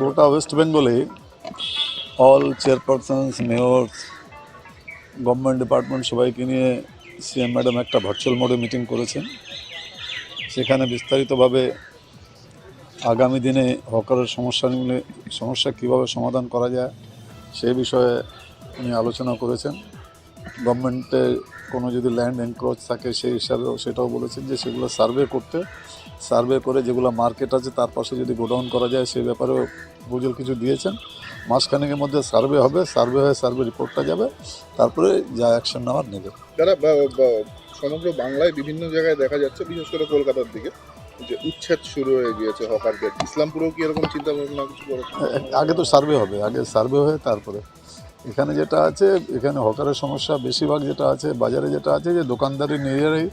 গোটা ওয়েস্ট বেঙ্গলে all chairpersons mayor government department সবাইকে নিয়ে সিএম ম্যাডাম একটা ভার্চুয়াল মোডে মিটিং করেছেন। সেখানে বিস্তারিতভাবে আগামী দিনে হকারের সমস্যা নিয়ে, সমস্যা কীভাবে সমাধান করা যায় সেই বিষয়ে উনি আলোচনা করেছেন। গভর্নমেন্টে কোনো যদি ল্যান্ড এনক্রোচ থাকে সেই হিসাবেও সেটাও বলেছেন যে সেগুলো সার্ভে করতে সার্ভে করে যেগুলো মার্কেট আছে তার পাশে যদি গোডাউন করা যায় সেই ব্যাপারেও বুঝল কিছু দিয়েছেন। মাসখানেকের মধ্যে সার্ভে হবে সার্ভে হয়ে সার্ভে রিপোর্টটা যাবে তারপরে যা অ্যাকশন নেওয়ার নেবে। যারা সমগ্র বাংলায় বিভিন্ন জায়গায় দেখা যাচ্ছে বিশেষ করে কলকাতার দিকে যে উচ্ছেদ শুরু হয়ে গিয়েছে হকারকে ইসলামপুরেও কি এরকম চিন্তা ভাবনা কিছু করেছে আগে তো সার্ভে হবে আগে সার্ভে হয়ে তারপরে। এখানে যেটা আছে, এখানে হকারের সমস্যা বেশিরভাগ যেটা আছে, বাজারে যেটা আছে যে দোকানদারি নিজেরাই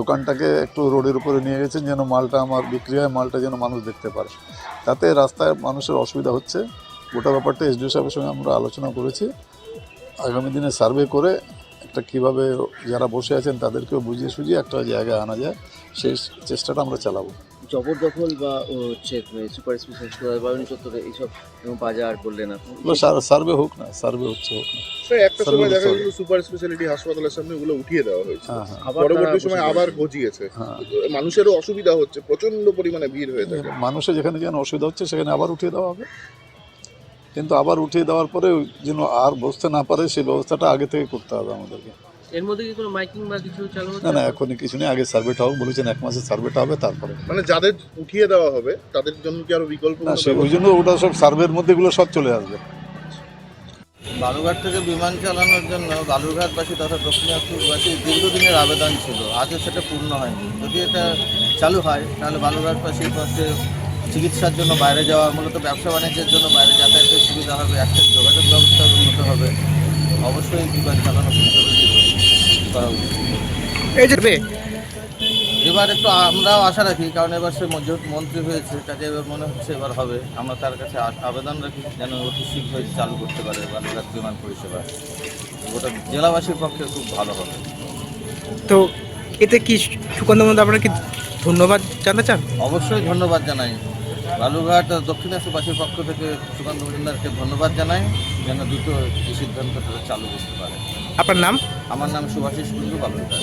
দোকানটাকে একটু রোডের উপরে নিয়ে গেছেন যেন মালটা আমার বিক্রি হয়, মালটা যেন মানুষ দেখতে পারে। তাতে রাস্তায় মানুষের অসুবিধা হচ্ছে। গোটা ব্যাপারটা এসডিও সাহেবের সঙ্গে আমরা আলোচনা করেছি। আগামী দিনে সার্ভে করে একটা কীভাবে যারা বসে আছেন তাদেরকেও বুঝিয়ে সুঝিয়ে একটা জায়গায় আনা যায়। সেই চেষ্টাটা আমরা চালাবো। জবরদখল বা হচ্ছে সুপার স্পেশাল বায়ুন চত্বরে এইসব এবং বাজার আপনি সার্ভে হোক না সার্ভে হচ্ছে হোক না। স্যার একটা সময় দেখা গেল সুপার স্পেশালিটি হাসপাতালের সামনে ওগুলো উঠিয়ে দেওয়া হয়েছে। হ্যাঁ হ্যাঁ। আবার পরবর্তী সময় আবার গজিয়েছে হ্যাঁ। মানুষেরও অসুবিধা হচ্ছে প্রচণ্ড পরিমাণে ভিড় হয়ে থাকে। মানুষের যেখানে যেন অসুবিধা হচ্ছে সেখানে আবার উঠিয়ে দেওয়া হবে। কিন্তু আবার উঠিয়ে দেওয়ার পরে যেন আর বসতে না পারে সেই ব্যবস্থাটা আগে থেকে করতে হবে আমাদেরকে। এর মধ্যে কি কোনো মাইকিং বা কিছু চালু না হচ্ছে? না এখনই কিছু নেই। আগে সার্ভেটা হোক বলেছেন এক মাসের সার্ভেটা হবে তারপরে। মানে যাদের উঠিয়ে দেওয়া হবে তাদের জন্য কি আরও বিকল্প না সে ওই জন্য ওটা সব সার্ভের মধ্যে এগুলো সব চলে আসবে। বালুঘাট থেকে বিমান চালানোর জন্য বালুরঘাটবাসী তথা দক্ষিণাঞ্চলবাসীর দীর্ঘদিনের আবেদন ছিল। আজও সেটা পূর্ণ হয়নি। যদি এটা চালু হয় তাহলে বালুরঘাটবাসীর পক্ষে চিকিৎসার জন্য বাইরে যাওয়া মূলত ব্যবসা বাণিজ্যের জন্য বাইরে যাতায়াতের সুবিধা হবে একটা যোগাযোগ ব্যবস্থা উন্নত হবে। অবশ্যই বিমান চালানো করা উচিত এই যে এবার একটু আমরাও আশা রাখি কারণ এবার সে মন্ত্রী হয়েছে কাজে এবার মনে হচ্ছে এবার হবে। আমরা তার কাছে আবেদন রাখি যেন অতি শীঘ্রই চালু করতে পারে বালুরঘাট বিমান পরিষেবা। ওটা জেলাবাসীর পক্ষে খুব ভালো হবে। তো এতে কি সুকান্ত মন্দ আপনারা কি ধন্যবাদ জানতে চান? অবশ্যই ধন্যবাদ জানাই। বালুরঘাট দক্ষিণাঞ্চলবাসীর পক্ষ থেকে সুকান্ত মজুমদারকে ধন্যবাদ জানাই যেন দ্রুত এই সিদ্ধান্তটা চালু করতে পারে। আপনার নাম? আমার নাম সুভাষিস কুণ্ডু বালুরঘাট